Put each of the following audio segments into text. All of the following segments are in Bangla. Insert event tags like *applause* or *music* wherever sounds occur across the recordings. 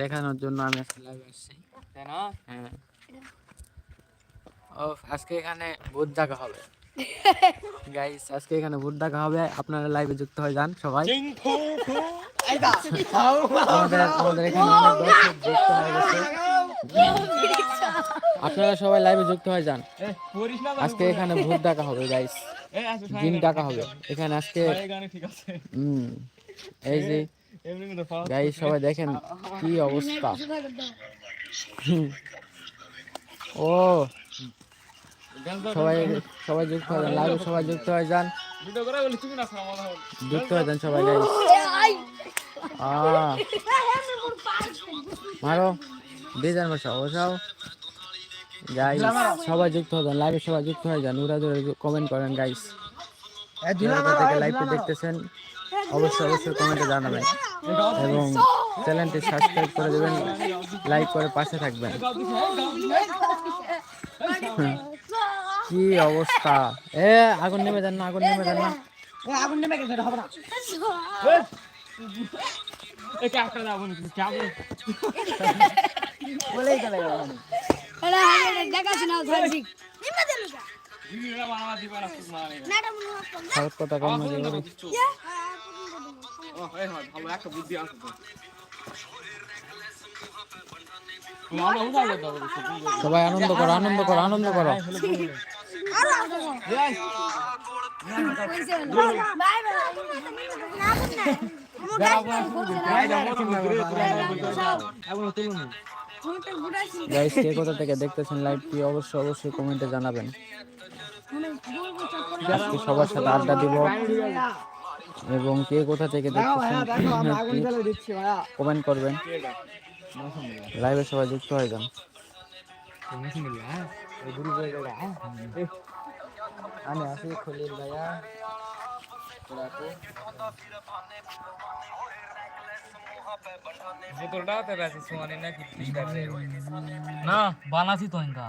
দেখানোর জন্য আমি আজকে লাইভ আসছি। তাই না হ্যাঁ। ও আজকে এখানে ভূত দেখা হবে। গাইস আজকে এখানে ভূত দেখা হবে। আপনারা লাইভে যুক্ত হয়ে যান সবাই। আমাদের আমাদের এখানে অনেক দর্শক যুক্ত হয়ে গেছে। আপনারা সবাই লাইভে যুক্ত হয়ে যান। এ পড়িস না আজকে এখানে ভূত দেখা হবে গাইস জিন ডাকা হবে। এখানে আজকে এই গানে ঠিক আছে। হুম। এই যে গাইস সবাই দেখেন কি অবস্থা। ও। সবাই সবাই যুক্ত হয়ে যান। লাইভে সবাই যুক্ত হয়ে যান। যুক্ত হয়ে যান সবাই গাইস আ। মারো। ডিজাইন বসাও বসাও। গাইস সবাই যুক্ত হয়ে যান। লাইভে সবাই যুক্ত হয়ে যান। উড়া ধরে কমেন্ট করেন গাইস লাইভে দেখতেছেন অবশ্যই অবশ্যই কমেন্টে জানাবেন। এবং চ্যানেলটি সাবস্ক্রাইব করে দেবেন লাইক করে পাশে থাকবেন। কি অবস্থা? এ আগুন নেমে যান না আগুন নেমে যান না। ধরছি ভিডিওটা বানাবা দিবা না। মানে সব কথা কম না হয় ভালো একটা বুদ্ধি আছে তো। সবাই আনন্দ করো আনন্দ করো আনন্দ করো। বাই গাইস কে কোথা থেকে দেখতেছেন লাইভটি অবশ্যই অবশ্যই কমেন্টে জানাবেন। সবার সাথে আড্ডা দিব। এবং কে কোথা থেকে কমেন্ট করবেন। লাইভে সবাই যুক্ত হয়ে যান। আমি আছি খলিল ভাইয়া। তো ইনকা।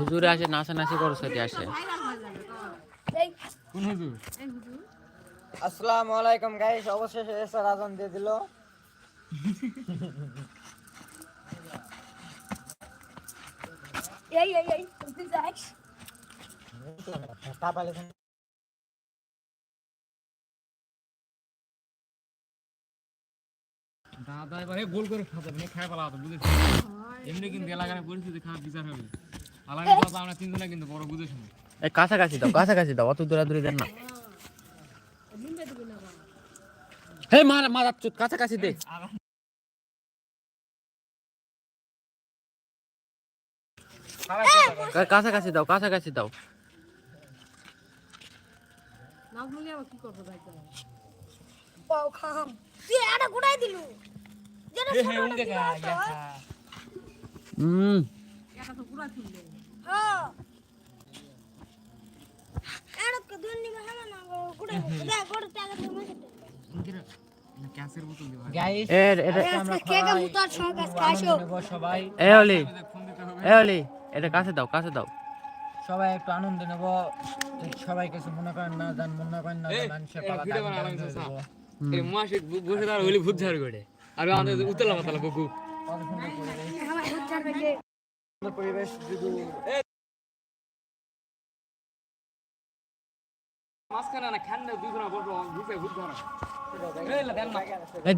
হুজুরে আসে নাচানাচি করো সাথে আসে। কোন হুজুর আসসালামু আলাইকুম গাইস অবশেষে এসে রাজন দিয়ে দিল। এই এই এই তুই যাস। দাদা এবারে গোল করে খাবে মানে খায় পালা তো এমনি কিন্তু এলাকার পরিস্থিতি খারাপ বিচার হবে। আলাদা কথা আমরা তিনজনে কিন্তু বড় বুঝেছ না এই কাছাকাছি দাও কাছাকাছি দাও অত দূরাদূরি দেন না। হে মার মার চুত কাছাকাছি দে। কাছাকাছি দাও কাছাকাছি দাও। পাও খাম তুই এটা গুড়াই দিলু যেটা এ হে উনকে খা ইয়া খা হুম হ্যাঁ এটা কে না গুড়াই দে এর এটা কাছে দাও কাছে দাও। সবাই একটু আনন্দ নেব। সবাই কিছু মনে করেন না জান মনে করেন না মানুষের পালা বসে হইলে ভূত ঝাড় করে। আর আমাদের উতলা মাতালা পরিবেশ মাঝখানে না খান্ডা দুই ঘণ্টা না।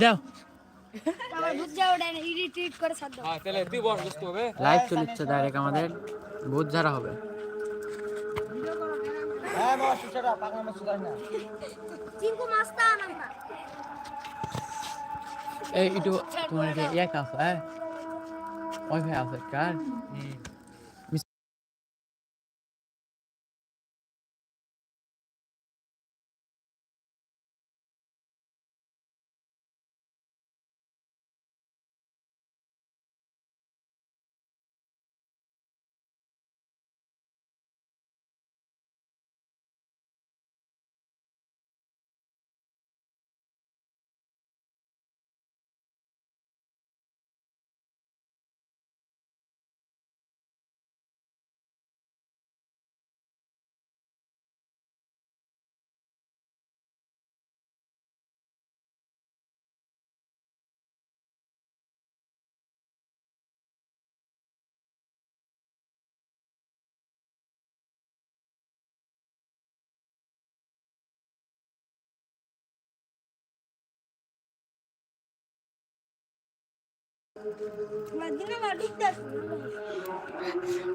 দাও। হ্যাঁ বুঝতে হবে। লাইভ চলিচ্ছে ডাইরেক্ট আমাদের। ভূত ঝাড়া হবে। হ্যাঁ পাগলা না। চিঙ্কু এই একটু তোমার ইয়ে আছে ওয়াইফাই আছে কার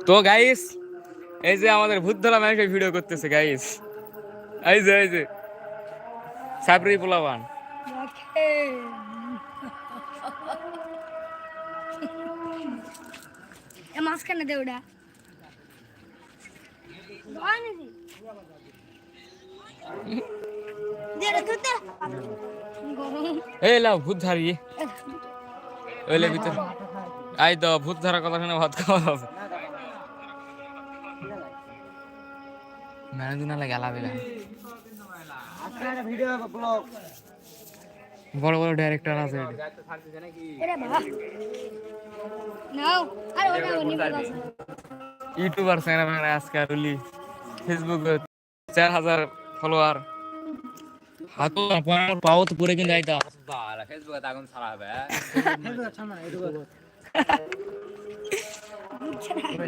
তো গাইস এই যে আমাদের ভূত ধরা মানুষ ভিডিও করতেছে গাইস এই যে এই যে সাবরি পোলাবান। এ মাঝখানে দে ওটা। এই লাও ভূত ধারি ওইলে ভিতর আই তো ভূত ধরার কথা শুনে ভাত খাওয়া হবে। মেলা দিন লাগে আলাদা লাগে বড় বড় ডাইরেক্টর আছে ইউটিউবার চ্যানেল আজকে রুলি ফেসবুক চার হাজার ফলোয়ার হাতও পাও তো পরে কিন্তু আইতা।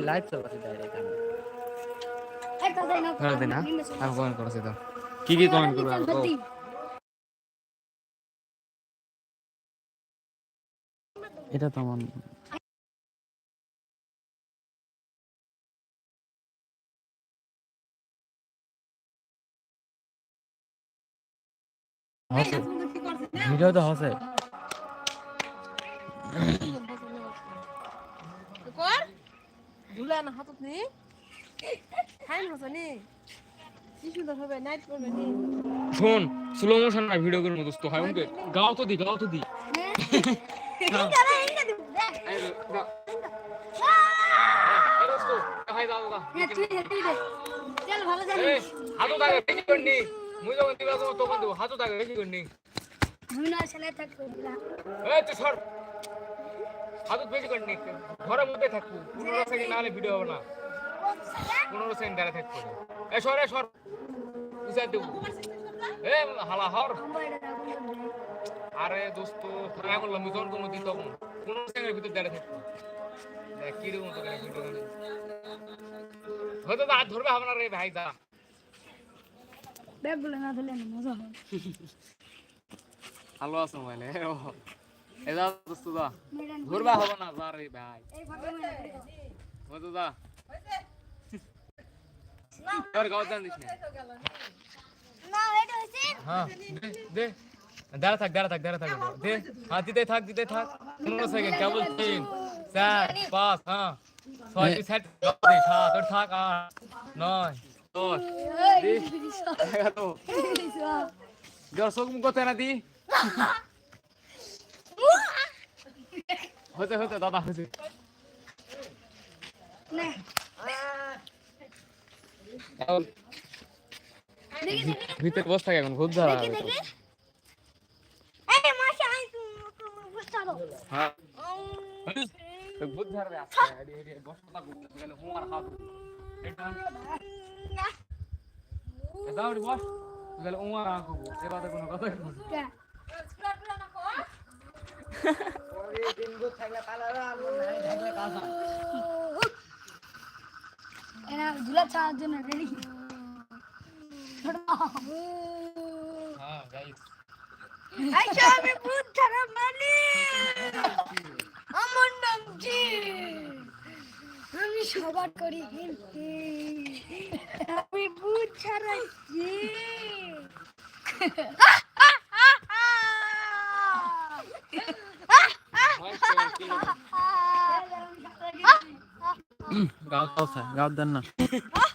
লাইভ চলছে ডাইরেক্ট এই তো দেয় না, ফেরত দে না। নিবে সব। আমি কমেন্ট করেছি তো। কি কি কমেন্ট করব। এটা তো আমার ভিডিও তো হসে কর ধুলা না হাতত নি খাইন হসনি কি সুন্দর হবে নাইট করবে নি শোন স্লো মোশন না ভিডিও করে দোস্ত হয় উনকে গাও তো দি গাও তো দি। হ্যাঁ, তুই দে, তুই দে। চল, ভালো জানিস। হাতও থাকে বেশি করনি মুই যখন দিবা তখন দেবো হাতও থাকে বেশি করনি আমি না ছেলে এই সর। বেশি করনি ঘরের মধ্যে থাকব। পনেরো সেকেন্ড না হলে ভিডিও হবে না। পনেরো সেকেন্ড দাঁড়া থাকব। এ সর এ সর। উচার দেবো। এ হালা হর। না। আরে দোস্ত ট্রাই করলাম মিশন কোনো দিন তখন। পনেরো সেকেন্ডের ভিতর দাঁড়িয়ে থাকব। দেখ কীরকম তো ভিডিও হয়তো হাত ধরবে হবে না রে ভাই দা ব্যাগগুলো না ধরলে মজা হয়। *laughs* ভালো আছো মানে? এদা দোস্ত দা ধরবা হবে না যা রে ভাই। হয়তো দা তোর গাও জান দিস না না, এটা হয়েছে। হ্যাঁ দে দে। দাঁড়া থাক দাঁড়া থাক দাঁড়া থাক দে হ্যাঁ দিতে থাক দিতে থাক। পনেরো সেকেন্ড কেবল তিন চার পাঁচ হ্যাঁ। ছয় তুই সেট সাত ওর থাক আট নয় দশ। এই, দি এগারো বিড়ি সব। জ্বর চোখ মুখ না দি। হতে হতে দাদা দেখি, ভিতরে বসে থাকে এখন ভূত ধরা হবে ভূত ধরবে বসে গেলে উমার হাত। এবারে কোনো কথা ধুলা চাওয়ার জন্য রেডি হ্যাঁ আমি ভূত ছাড়া মানি। আমার নাম জি আমি সবার করি কিন্তু আমি ভূত ছাড়া জি গাও *laughs* গাও গাও দেন না। *laughs*